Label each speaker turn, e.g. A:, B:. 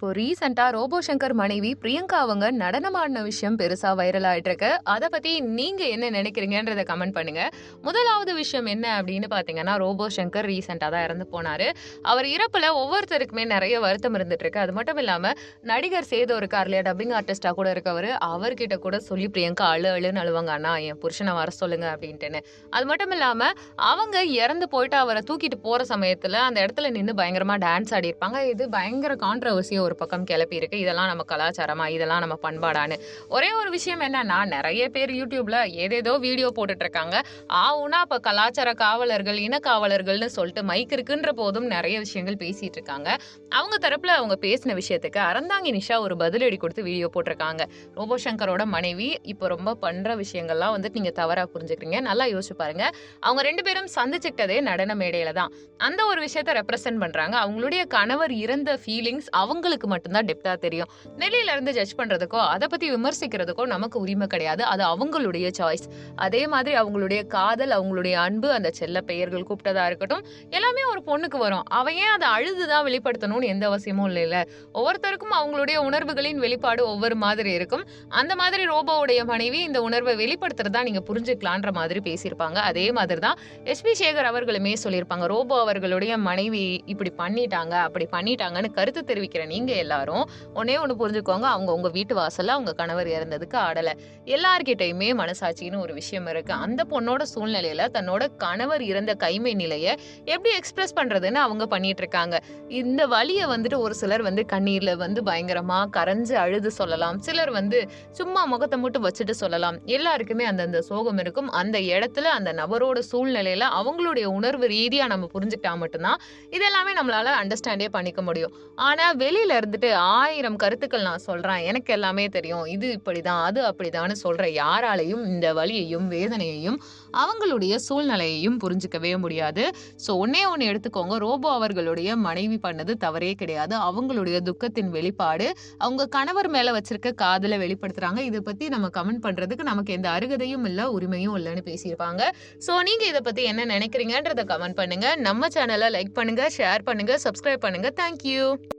A: இப்போ ரீசெண்டா ரோபோ சங்கர் மனைவி பிரியங்கா அவங்க நடனமாடின விஷயம் பெருசா வைரல் ஆயிட்டு இருக்கு அதை பத்தி நீங்க என்ன நினைக்கிறீங்கன்றத கமெண்ட் பண்ணுங்க. முதலாவது விஷயம் என்ன அப்படின்னு பாத்தீங்கன்னா ரோபோ சங்கர் ரீசெண்டா தான் இறந்து போனாரு. அவர் இறப்புல ஒவ்வொருத்தருக்குமே நிறைய வருத்தம் இருந்துட்டு இருக்கு அது மட்டும் இல்லாம நடிகர் சேதோ இருக்கார் இல்லையா டப்பிங் ஆர்டிஸ்டா கூட இருக்கவர் அவர்கிட்ட கூட சொல்லி பிரியங்கா அழு அழுன்னு அழுவாங்க அண்ணா என் புருஷனை வர சொல்லுங்க அப்படின்ட்டுன்னு. அது மட்டும் இல்லாம அவங்க இறந்து போயிட்டு அவரை தூக்கிட்டு போற சமயத்துல அந்த இடத்துல நின்று பயங்கரமா டான்ஸ் ஆடி இருப்பாங்க இது பயங்கர கான்ட்ரவர்சியை ஒரு பக்கம் கிளப்பி இருக்கு. இதெல்லாம் நம்ம கலாச்சாரமா இதெல்லாம் நம்ம பண்பாடான்னு. ஒரே ஒரு விஷயம் என்னன்னா நிறைய பேர் யூடியூப்ல ஏதேதோ வீடியோ போட்டுட்டு இருக்காங்க ஆவுனா அப்ப கலாச்சார காவலர்கள் இன காவலர்கள்னு சொல்லிட்டு மைக் இருக்குன்ற போதும் நிறைய விஷயங்கள் பேசிட்டு இருக்காங்க அவங்க தரப்புல அவங்க பேசின விஷயத்துக்கு அறந்தாங்கி நிஷா ஒரு பதிலடி கொடுத்து வீடியோ போட்டிருக்காங்க. ரோபோ சங்கரோட மனைவி இப்போ ரொம்ப பண்ற விஷயங்கள்லாம் வந்து நீங்க தவறா புரிஞ்சுக்கிறீங்க. நல்லா யோசிச்சு பாருங்க. அவங்க ரெண்டு பேரும் சந்திச்சுக்கிட்டதே நடன மேடையில தான். அந்த ஒரு விஷயத்த ரெப்ரசென்ட் பண்றாங்க. அவங்களுடைய கணவர் இறந்த ஃபீலிங்ஸ் அவங்களுக்கு மட்டும்தான் டெப்தா தெரியும். வெளியில இருந்து ஜட்ஜ் பண்றதுக்கோ அதை பத்தி விமர்சிக்கிறதுக்கோ நமக்கு உரிமை கிடையாது. அது அவங்களுடைய சாய்ஸ் அதே மாதிரி அவங்களுடைய காதல் அவங்களுடைய அன்பு அந்த செல்ல பெயர்கள் கூப்பிட்டதா இருக்கட்டும் எல்லாமே ஒரு பொண்ணுக்கு வரும். அவ ஏன் அதை அழுதுதான் வெளிப்படுத்தணும்னு எந்த அவசியமும் இல்லைல்ல ஒவ்வொருத்தருக்கும் அவங்களுடைய உணர்வுகளின் வெளிப்பாடு ஒவ்வொரு மாதிரி இருக்கும். அந்த மாதிரி ரோபோவுடைய மனைவி இந்த உணர்வை வெளிப்படுத்துறதா நீங்க புரிஞ்சுக்கலான்ற மாதிரி பேசியிருப்பாங்க. அதே மாதிரி தான் எஸ்பி சேகர் அவர்களுமே சொல்லியிருப்பாங்க. ரோபோ அவர்களுடைய மனைவி இப்படி பண்ணிட்டாங்க அப்படி பண்ணிட்டாங்கன்னு கருத்து தெரிவிக்கிற நீங்க எல்லாரும் ஒன்னே ஒன்று புரிஞ்சுக்கோங்க. அவங்க உங்க வீட்டு வாசல்ல அவங்க கணவர் இறந்ததுக்கு ஆடலை. எல்லார்கிட்டையுமே மனசாட்சின்னு ஒரு விஷயம் இருக்கு. அந்த பொண்ணோட சூழ்நிலையில தன்னோட கணவர் இறந்த கைமை நிலையை எப்படி எக்ஸ்பிரஸ் பண்றதுன்னு அவங்க பண்ணிட்டு இருக்காங்க. இந்த வழியை வந்துட்டு ஒரு சிலர் வந்து கண்ணீர்ல வந்து பயங்கரமா கரைஞ்சு அழுது சொல்லலாம். சிலர் வந்து சும்மா முகத்தை மட்டும் வச்சுட்டு சொல்லலாம். எல்லாருக்குமே அந்தந்த சோகம் இருக்கும். அந்த இடத்துல அந்த நபரோட சூழ்நிலையில அவங்களுடைய உணர்வு ரீதியா நம்ம புரிஞ்சுக்கிட்டா மட்டும்தான் இதெல்லாமே நம்மளால அண்டர்ஸ்டாண்டே பண்ணிக்க முடியும். ஆனா வெளியில இருந்துட்டு ஆயிரம் கருத்துக்கள் நான் சொல்றேன். எனக்கு எல்லாமே தெரியும். இது இப்படிதான் அது அப்படிதான்னு சொல்ற யாராலையும் இந்த வழியையும் வேதனையையும் அவங்களுடைய சூழ்நிலையையும் புரிஞ்சுக்கவே முடியாது. ஸோ ஒன்னே ஒன்று எடுத்துக்கோங்க. ரோபோ அவர்களுடைய மனைவி பண்ணது தவறே கிடையாது. அவங்களுடைய துக்கத்தின் வெளிப்பாடு அவங்க கணவர் மேல வச்சிருக்க காதலை வெளிப்படுத்துறாங்க. இதை பத்தி நம்ம கமெண்ட் பண்றதுக்கு நமக்கு எந்த அருகதையும் இல்லை உரிமையும் இல்லைன்னு பேசியிருப்பாங்க. ஸோ நீங்க இதை பத்தி என்ன நினைக்கிறீங்கன்றத கமெண்ட் பண்ணுங்க. நம்ம சேனலை லைக் பண்ணுங்க ஷேர் பண்ணுங்க சப்ஸ்கிரைப் பண்ணுங்க. தேங்க்யூ